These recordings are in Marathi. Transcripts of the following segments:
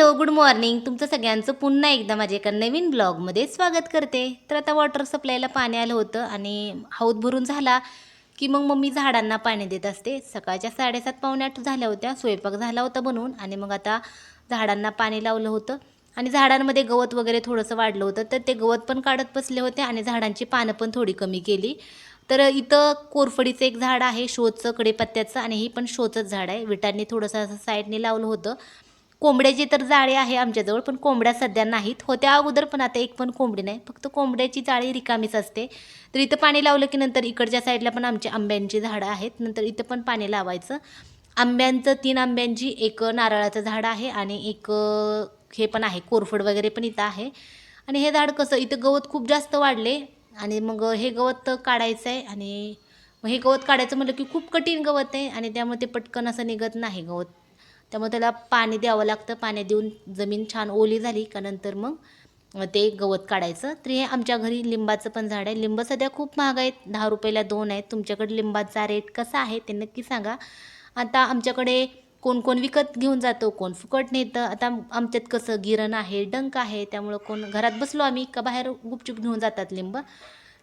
Hello good morning. तुमचं सगळ्यांचं पुन्हा एकदा माझ्या एका नवीन ब्लॉगमध्ये स्वागत करते. तर आता वॉटर सप्लायला पाणी आलं होतं आणि हौद भरून झाला की मग मम्मी झाडांना पाणी देत असते. सकाळच्या साडेसात पावणे आठ झाल्या होत्या. स्वयंपाक झाला होता बनवून आणि मग आता झाडांना पाणी लावलं होतं. आणि झाडांमध्ये गवत वगैरे थोडंसं वाढलं होतं तर ते गवत पण काढत बसले होते आणि झाडांची पानं पण थोडी कमी केली. तर इथं कोरफडीचं एक झाड आहे शोचं कडेपत्त्याचं आणि ही पण शोचंच झाड आहे. विटांनी थोडंसं असं साईडने लावलं होतं. कोंबड्याची तर जाळी आहे आमच्याजवळ पण कोंबड्या सध्या नाहीत. होत्या अगोदर पण आता एक पण कोंबडी नाही. फक्त कोंबड्याची जाळी रिकामीच असते. तर इथं पाणी लावलं की नंतर इकडच्या साईडला पण आमची आंब्यांची झाडं आहेत. नंतर इथं पण पाणी लावायचं. आंब्यांचं तीन आंब्यांची एक नारळाचं झाड आहे आणि एक हे पण आहे कोरफड वगैरे पण इथं आहे. आणि हे झाड कसं इथं गवत खूप जास्त वाढले आणि मग हे गवत काढायचं आहे आणि मग हे गवत काढायचं म्हटलं की खूप कठीण गवत आहे आणि त्यामुळे ते पटकन असं निघत नाही गवत. त्यामुळे त्याला पाणी द्यावं लागतं. पाणी देऊन जमीन छान ओली झाली का नंतर मग ते गवत काढायचं. तर हे आमच्या घरी लिंबाचं पण झाड आहे. लिंब सध्या खूप महाग आहेत. दहा रुपयाला दोन आहेत. तुमच्याकडे लिंबाचा रेट कसा आहे ते नक्की सांगा. आता आमच्याकडे कोण कोण विकत घेऊन जातो कोण फुकट नेतं. आता आमच्यात कसं गिरण आहे डंक आहे त्यामुळं कोण घरात बसलो आम्ही का बाहेर गुपचूप घेऊन जातात लिंब.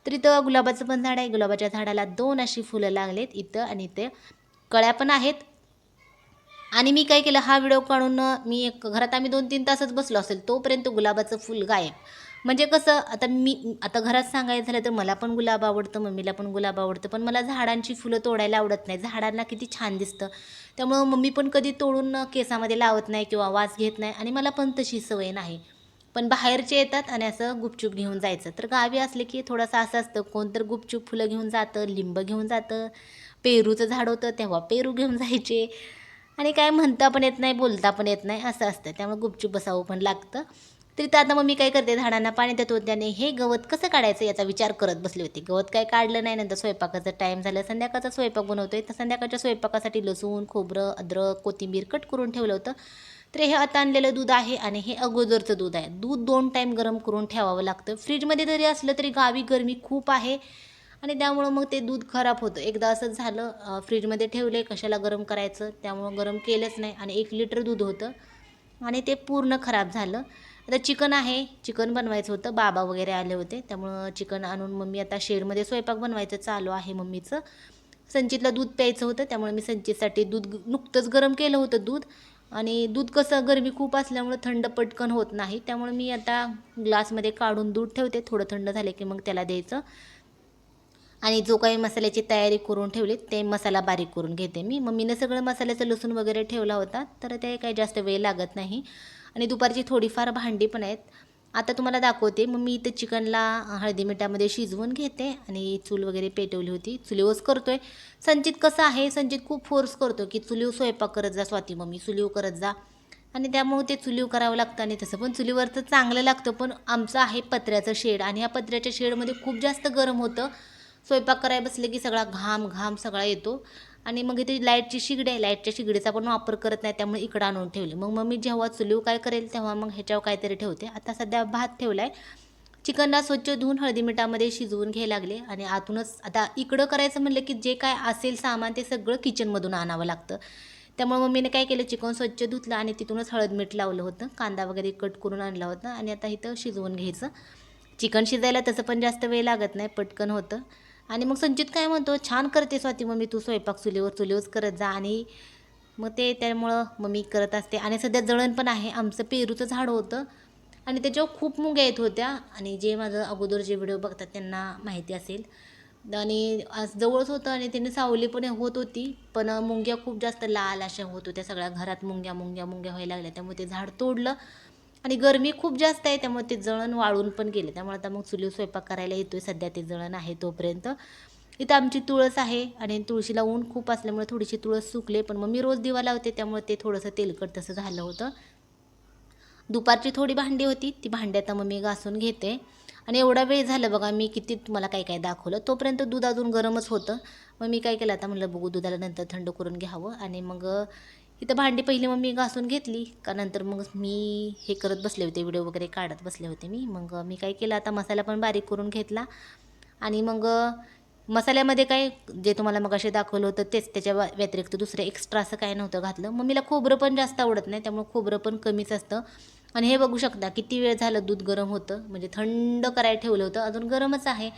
तर इथं गुलाबाचं पण झाड आहे. गुलाबाच्या झाडाला दोन अशी फुलं लागलेत इथं आणि इथे. कळ्या पण आहेत. आणि मी काय केलं हा व्हिडिओ काढून मी एक घरात आम्ही दोन तीन तासच बसलो असेल तोपर्यंत गुलाबाचं फुल गायब. म्हणजे कसं आता मी आता घरात सांगायचं झालं तर मला पण गुलाब आवडतं मम्मीला पण गुलाब आवडतं पण मला झाडांची फुलं तोडायला आवडत नाही. झाडांना किती छान दिसतं. त्यामुळं मम्मी पण कधी तोडून केसामध्ये लावत नाही किंवा वास घेत नाही आणि मला पण तशी सवय नाही. पण बाहेरचे येतात आणि असं गुपचूप घेऊन जायचं. तर गावी असले की थोडंसं असं असतं कोण तर गुपचूप फुलं घेऊन जातं लिंब घेऊन जातं पेरूचं झाड होतं तेव्हा पेरू घेऊन जायचे. आणि काय म्हणता पण येत नाही बोलता पण येत नाही असं असतं. त्यामुळे गुपचूप बसावं पण लागतं. तरी तर आता मग मी काय करते झाडांना पाणी देतो त्याने हे गवत कसं काढायचं याचा विचार करत बसले होते. गवत काय काढलं नाही नंतर स्वयंपाकाचा टाईम झालं. संध्याकाळचा स्वयंपाक बनवतोय. तर संध्याकाळच्या स्वयंपाकासाठी लसूण खोबरं अद्रक कोथिंबीर कट करून ठेवलं होतं. तर हे आता आणलेलं दूध आहे आणि हे अगोदरचं दूध आहे. दूध दोन टाईम गरम करून ठेवावं लागतं. फ्रीजमध्ये जरी असलं तरी गावी गरमी खूप आहे. आणि त्यामुळं मग ते दूध खराब होतं. एकदा असं झालं फ्रीजमध्ये ठेवले कशाला गरम करायचं त्यामुळं गरम केलंच नाही आणि एक लिटर दूध होतं आणि ते पूर्ण खराब झालं. आता चिकन आहे चिकन बनवायचं होतं बाबा वगैरे आले होते त्यामुळं चिकन आणून मम्मी आता शेडमध्ये स्वयंपाक बनवायचं चालू आहे मम्मीचं. संचितला दूध प्यायचं होतं त्यामुळे मी संचितसाठी दूध नुकतंच गरम केलं होतं दूध. आणि दूध कसं गरमी खूप असल्यामुळं थंड पटकन होत नाही त्यामुळे मी आता ग्लासमध्ये काढून दूध ठेवते थोडं थंड झाले की मग त्याला द्यायचं. आणि जो काही मसाल्याची तयारी करून ठेवली ते मसाला बारीक करून घेते मी. मम्मीनं सगळं मसाल्याचं लसूण वगैरे ठेवला होता तर ते काही जास्त वेळ लागत नाही. आणि दुपारची थोडीफार भांडी पण आहेत. आता तुम्हाला दाखवते मग मी इथं चिकनला हळदी मिठामध्ये शिजवून घेते आणि चूल वगैरे पेटवली होती. चुलीवच आहे संचित कसं आहे? संचित खूप फोर्स करतो की चुलीव स्वयंपाक करत जा स्वाती मम्मी चुलीव करत जा. आणि त्यामुळे ते चुलीव करावं लागतं आणि तसं पण चुलीवरचं चांगलं लागतं पण आमचं आहे पत्र्याचं शेड. आणि ह्या पत्र्याच्या शेडमध्ये खूप जास्त गरम होतं. स्वयंपाक करायला बसले की सगळा घाम घाम सगळा येतो. आणि मग इथे लाईटची शिगडी आहे. लाईटच्या शिगडीचा पण वापर करत नाही त्यामुळे इकडं आणून ठेवले. मग मम्मी जेव्हा चुलीव काय करेल तेव्हा मग ह्याच्यावर काहीतरी ठेवते. आता सध्या भात ठेवला आहे चिकनला स्वच्छ धुवून हळदी मिठामध्ये शिजवून घ्यायला लागले. आणि आतूनच आता इकडं करायचं म्हणलं की जे काय असेल सामान ते सगळं किचनमधून आणावं लागतं. त्यामुळे मम्मीने काय केलं चिकन स्वच्छ धुतलं आणि तिथूनच हळद मीठ लावलं होतं. कांदा वगैरे कट करून आणला होता. आणि आता इथं शिजवून घ्यायचं. चिकन शिजायला तसं पण जास्त वेळ लागत नाही पटकन होतं. आणि मग संचित काय म्हणतो छान करते स्वाती मम्मी तू स्वयंपाक चुलीवर चुलीवरच करत जा. आणि मग ते त्यामुळं मम्मी करत असते. आणि सध्या जळण पण आहे. आमचं पेरूचं झाड होतं. आणि त्याच्यावर खूप मुंग्या येत होत्या. आणि जे माझं अगोदर जे व्हिडिओ बघतात त्यांना माहिती असेल. आणि आज जवळच होतं आणि त्यांनी सावली पण होत होती. पण मुंग्या खूप जास्त लाल अशा होत होत्या. सगळ्या घरात मुंग्या मुंग्या मुंग्या व्हायला लागल्या. त्यामुळे ते झाड तोडलं. आणि गरमी खूप जास्त आहे त्यामुळे ते जळण वाळून पण गेले. त्यामुळे आता मग चुलीवर स्वयंपाक करायला येतोय सध्या ते जळण आहे तोपर्यंत. इथं आमची तुळस आहे आणि तुळशीला ऊन खूप असल्यामुळे थोडीशी तुळस सुकले पण मग मी रोज दिवा लावते त्यामुळे ते थोडंसं तेलकट तसं झालं होतं. दुपारची थोडी भांडी होती ती भांडी आता मग मी घासून घेते. आणि एवढा वेळ झालं बघा मी किती तुम्हाला काय काय दाखवलं. तोपर्यंत दूध अजून गरमच होतं. मग मी काय केलं आता म्हटलं बघू दुधाला नंतर थंड करून घ्यावं. आणि मग इथं भांडी पहिली मग मी घासून घेतली. का नंतर मग मी हे करत बसले होते व्हिडिओ वगैरे काढत बसले होते मी. मग मी काय केलं आता मसाला पण बारीक करून घेतला. आणि मग मसाल्यामध्ये काय जे तुम्हाला मग असे दाखवलं होतं तेच त्याच्या व्यतिरिक्त दुसरं एक्स्ट्रा असं काय नव्हतं घातलं. मग मला खोबरं पण जास्त आवडत नाही त्यामुळे खोबरं पण कमीच असतं. आणि हे बघू शकता किती वेळ झालं दूध गरम होतं. म्हणजे थंड करायला ठेवलं होतं. अजून गरमच आहे.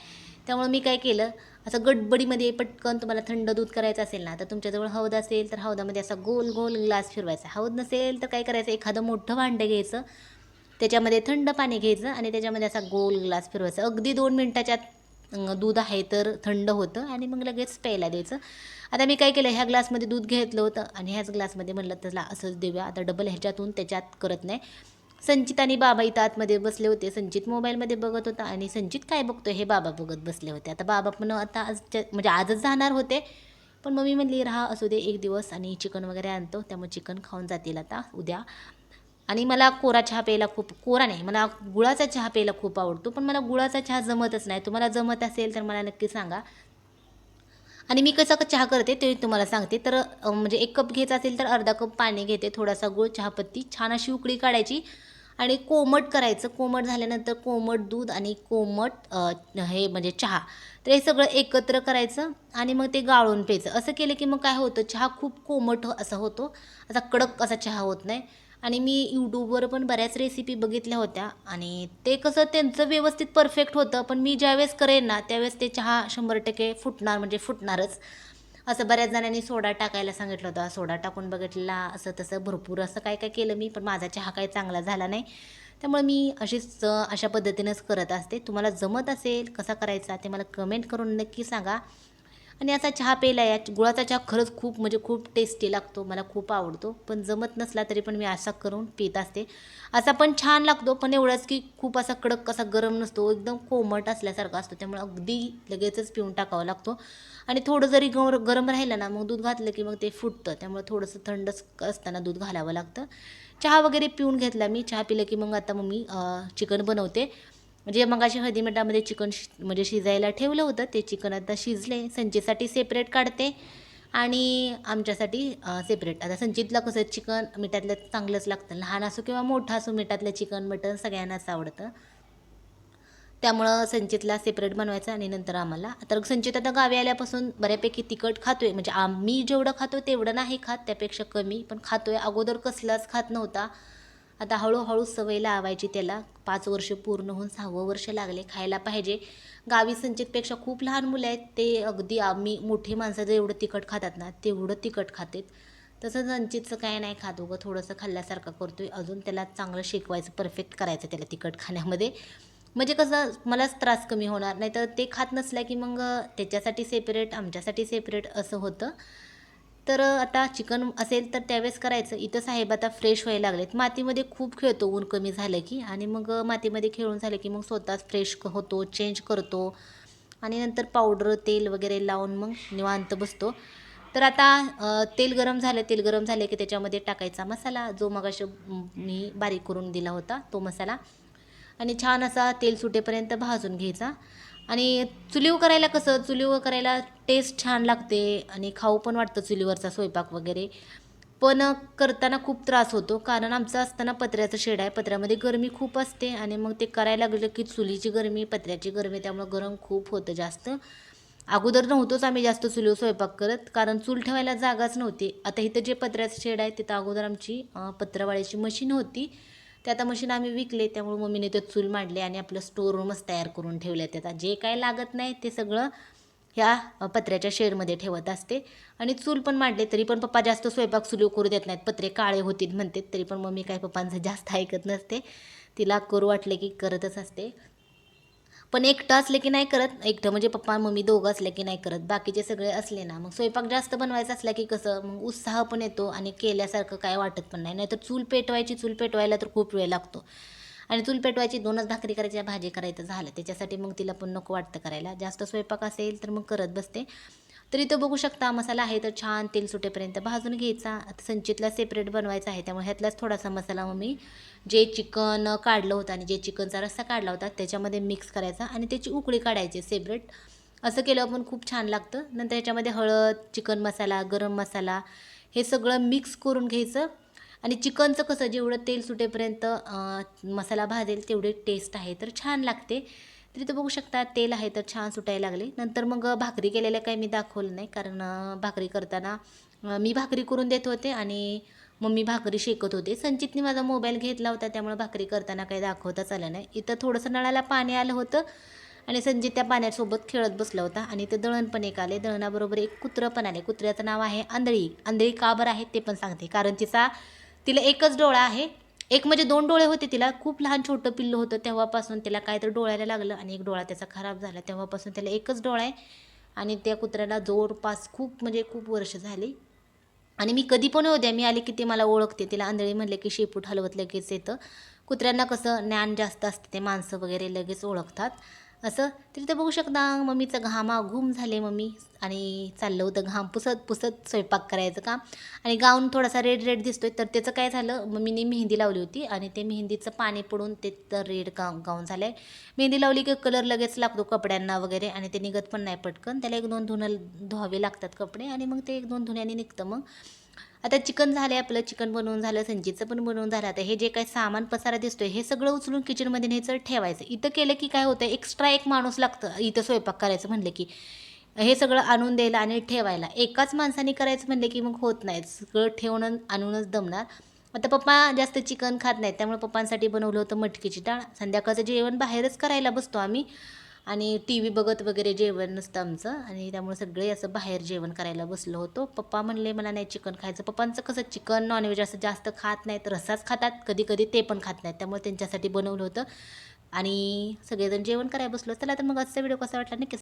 त्यामुळं मी काय केलं असं गडबडीमध्ये पटकन तुम्हाला थंड दूध करायचं असेल ना तर तुमच्याजवळ हौद असेल तर हौदामध्ये असा गोल गोल ग्लास फिरवायचा. हौद नसेल तर काय करायचं एखादं मोठं भांडं घ्यायचं त्याच्यामध्ये थंड पाणी घ्यायचं आणि त्याच्यामध्ये असा गोल ग्लास फिरवायचा. अगदी दोन मिनटाच्या दूध आहे तर थंड होतं आणि मग लगेच प्यायला द्यायचं. आता मी काय केलं ह्या ग्लासमध्ये दूध घेतलं होतं आणि ह्याच ग्लासमध्ये म्हणलं त्याला असंच देऊया आता डबल ह्याच्यातून त्याच्यात करत नाही. संचित आणि बाबा इथं आतमध्ये बसले होते. संचित मोबाईलमध्ये बघत होता आणि संचित काय बघतो हे बाबा बघत बसले होते. आता बाबा पण आता आज म्हणजे आजच जाणार होते. पण मम्मी म्हणली राहा असू दे एक दिवस आणि चिकन वगैरे आणतो. त्यामुळे चिकन खाऊन जातील आता उद्या. आणि मला कोरा चहा प्यायला खूप कोरा नाही मला गुळाचा चहा प्यायला खूप आवडतो. पण मला गुळाचा चहा जमतच नाही. तुम्हाला जमत असेल तर मला नक्की सांगा. आणि मी कसा चहा करते ते तुम्हाला सांगते. तर म्हणजे एक कप घ्यायचा असेल तर अर्धा कप पाणी घेते. थोडासा गुळ चहापत्ती छान अशी उकळी काढायची. आणि कोमट करायचं. कोमट झाल्यानंतर कोमट दूध आणि कोमट हे म्हणजे चहा. तर हे सगळं एकत्र करायचं आणि मग ते गाळून प्यायचं. असं केलं की मग काय होतं चहा खूप कोमट हो- असा होतो. असा कडक असा चहा होत नाही. आणि मी यूट्यूबवर पण बऱ्याच रेसिपी बघितल्या होत्या आणि ते कसं त्यांचं व्यवस्थित परफेक्ट होतं. पण मी ज्यावेळेस करेन ना त्यावेळेस ते चहा शंभर टक्के फुटणार म्हणजे फुटणारच. असं बऱ्याच जणांनी सोडा टाकायला सांगितलं होतं. सोडा टाकून बघितला असं तसं भरपूर असं काय काय केलं मी पण माझा चहा काही चांगला झाला नाही. त्यामुळे मी अशीच अशा पद्धतीनंच करत असते. तुम्हाला जमत असेल कसा करायचा ते मला कमेंट करून नक्की सांगा. आणि असा चहा प्यायला या. गुळाचा चहा खरंच खूप म्हणजे खूप टेस्टी लागतो मला खूप आवडतो. पण जमत नसला तरी पण मी असा करून पित असते. असा पण छान लागतो पण एवढाच की खूप असा कडक असा गरम नसतो. एकदम कोमट असल्यासारखा असतो त्यामुळे अगदी लगेचच पिऊन टाकावा लागतो. आणि थोडं जरी गर गरम राहिलं ना मग दूध घातलं की मग ते फुटतं. त्यामुळे थोडंसं थंडच असताना दूध घालावं लागतं. चहा वगैरे पिऊन घेतला मी. चहा पिलं की मग आता मग मी चिकन बनवते. म्हणजे मग अशी हळदी मिठामध्ये चिकन शि म्हणजे शिजायला ठेवलं होतं. ते चिकन आता शिजले. संचेसाठी सेपरेट काढते. आणि आमच्यासाठी सेपरेट आता संचितला कसं चिकन मिठातलं चांगलंच लागतं. लहान असो किंवा मोठं असो मिठातलं चिकन मटन सगळ्यांनाच आवडतं. त्यामुळं संचितला सेपरेट बनवायचं आणि नंतर आम्हाला. तर संचित आता गावी आल्यापासून बऱ्यापैकी तिखट खातोय. म्हणजे आम्ही जेवढं खातो तेवढं नाही खात. त्यापेक्षा कमी. पण खातोय. अगोदर कसलाच खात नव्हता. आता हळूहळू सवय लावायची त्याला. पाच वर्ष पूर्ण होऊन सहावं वर्ष लागले खायला पाहिजे. गावी संचितपेक्षा खूप लहान मुलं आहेत. ते अगदी आम्ही मोठी माणसं जेवढं तिखट खातात ना तेवढं तिखट खातात. तसं संचितचं काय नाही खात उगं. थोडंसं खाल्ल्यासारखं करतो आहे अजून त्याला चांगलं शिकवायचं परफेक्ट करायचं त्याला तिखट खाण्यामध्ये. म्हणजे कसं मलाच त्रास कमी होणार. नाही तर ते खात नसल्या की मग त्याच्यासाठी सेपरेट आमच्यासाठी सेपरेट असं होतं. तर आता चिकन असेल तर त्यावेळेस करायचं. इथं साहेब आता फ्रेश व्हायला लागलेत. मातीमध्ये खूप खेळतो ऊन कमी झालं की. आणि मग मातीमध्ये खेळून झालं की मग स्वतःच फ्रेश होतो चेंज करतो. आणि नंतर पावडर तेल वगैरे लावून मग निवांत बसतो. तर आता तेल गरम झालं तेल गरम झाले की त्याच्यामध्ये टाकायचा मसाला. जो मग मी बारीक करून दिला होता तो मसाला. आणि छान असा तेल सुटेपर्यंत भाजून घ्यायचा. आणि चुलीवर करायला कसं? चुलीवर करायला टेस्ट छान लागते आणि खाऊ पण वाटतं चुलीवरचा स्वयंपाक वगैरे. पण करताना खूप त्रास होतो. कारण आमचं असताना पत्र्याचं शेड आहे. पत्र्यामध्ये गरमी खूप असते आणि मग ते करायला लागलं की चुलीची गरमी पत्र्याची गरमी त्यामुळं गरम खूप होतं जास्त. अगोदर नव्हतोच आम्ही जास्त चुलीवर स्वयंपाक करत. कारण चूल ठेवायला जागाच नव्हती. आता इथं जे पत्र्याचं शेड आहे तिथं अगोदर आमची पत्रावाळ्याची मशीन होती. ते आता मशीन आम्ही विकले त्यामुळे मम्मीने ते चूल मांडले आणि आपलं स्टोर रूमच तयार करून ठेवले त्याचा जे काय लागत नाही ते सगळं ह्या पत्र्याच्या शेडमध्ये ठेवत असते. आणि चूल पण मांडले तरी पण पप्पा जास्त स्वयंपाक सुलू करू देत नाहीत. पत्रे काळे होतील म्हणते तरी पण मम्मी काय पप्पांचं जास्त ऐकत नसते. तिला करू वाटले की करतच असते. पण एकटं असले की नाही करत एकटं म्हणजे पप्पा मम्मी दोघं असले की नाही करत. बाकीचे सगळे असले ना मग स्वयंपाक जास्त बनवायचा असला की कसं मग उत्साह पण येतो आणि केल्यासारखं काय वाटत पण नाही. नाहीतर चूल पेटवायची चूल पेटवायला तर खूप वेळ लागतो. आणि चूल पेटवायची दोनच भाकरी करायच्या भाजी करायचं झालं त्याच्यासाठी मग तिला पण नको वाटतं करायला. जास्त स्वयंपाक असेल तर मग करत बसते. तर इथं बघू शकता मसाला आहे तर छान तेल सुटेपर्यंत भाजून घ्यायचा. आता संचितला सेपरेट बनवायचा आहे त्यामुळे ह्यातलाच थोडासा मसाला मग मी जे चिकन काढलं होतं आणि जे चिकनचा रस्सा काढला होता त्याच्यामध्ये मिक्स करायचा आणि त्याची उकळी काढायची सेपरेट असं केलं पण खूप छान लागतं. नंतर ह्याच्यामध्ये हळद चिकन मसाला गरम मसाला हे सगळं मिक्स करून घ्यायचं. आणि चिकनचं कसं जेवढं तेल सुटेपर्यंत मसाला भाजेल तेवढे टेस्ट आहे तर छान लागते. तर इथं बघू शकता तेल आहे तर छान सुटायला लागले. नंतर मग भाकरी केलेल्या काही मी दाखवलं नाही कारण भाकरी करताना मी भाकरी करून देत होते आणि मम्मी भाकरी शेकत होते. संचितने माझा मोबाईल घेतला होता त्यामुळे भाकरी करताना काही दाखवताच आलं नाही. इथं थोडंसं नळाला पाणी आलं होतं आणि संजित त्या पाण्यासोबत खेळत बसला होता आणि ते दळण पण एक आले. दळणाबरोबर एक कुत्रं पण आले. कुत्र्याचं नाव आहे आंधळी आंधळी का बरं आहे ते पण सांगते कारण तिचा तिला एकच डोळा आहे. एक म्हणजे दोन डोळे होते तिला. खूप लहान छोटं पिल्लं होतं तेव्हापासून तिला काहीतरी डोळ्याला लागलं आणि एक डोळा त्याचा खराब झाला. तेव्हापासून त्याला एकच डोळा आहे आणि त्या कुत्र्याला जवळपास खूप म्हणजे खूप वर्ष झाली. आणि मी कधी पण होत्या मी आले की ते मला ओळखते. तिला आंधळी म्हणले की शेपूट हलवत लगेच येतं. कुत्र्यांना कसं ज्ञान जास्त असते ते माणसं वगैरे लगेच ओळखतात. असं? तर ते बघू शकता मम्मीचं घामा घूम झाले मम्मी. आणि चाललं होतं घाम पुसत पुसत स्वयंपाक करायचं काम. आणि गाऊन थोडासा रेड रेड दिसतोय. तर त्याचं काय झालं मम्मीने मेहंदी लावली होती आणि ते मेहंदीचं पाणी पडून ते तर रेड गाव गाऊन झालं आहे मेहंदी लावली की कलर लगेच लागतो कपड्यांना वगैरे आणि ते निघत पण नाही पटकन. त्याला एक दोन धुणं धुवावे लागतात कपडे आणि मग ते एक दोन धुण्याने निघतं मग. आता चिकन झालं आपलं चिकन बनवून झालं संजीचं पण बनवून झालं. आता हे जे काही सामान पसारा दिसतोय हे सगळं उचलून किचनमध्ये न्यायचं ठेवायचं. इथं केलं की काय होतं एक्स्ट्रा एक माणूस लागतं. इथं स्वयंपाक करायचं म्हणलं की हे सगळं आणून द्यायला आणि ठेवायला. एकाच माणसाने करायचं म्हणलं की मग होत नाही. सगळं ठेवणं आणूनच दमणार. आता पप्पा जास्त चिकन खात नाहीत त्यामुळे पप्पांसाठी बनवलं होतं मटकीची डाळ. संध्याकाळचं जेवण बाहेरच करायला बसतो आम्ही. आणि टी व्ही बघत वगैरे जेवण नसतं आमचं. आणि त्यामुळे सगळे असं बाहेर जेवण करायला बसलो होतो. पप्पा म्हणले मला नाही चिकन खायचं. पप्पांचं कसं चिकन नॉनव्हेज असं जास्त खात नाहीत रसाच खातात. कधी कधी ते पण खात नाहीत. त्यामुळे त्यांच्यासाठी बनवलं होतं. आणि सगळेजण जेवण करायला बसलो. चला तर मग आजचा व्हिडिओ कसा वाटला नक्कीच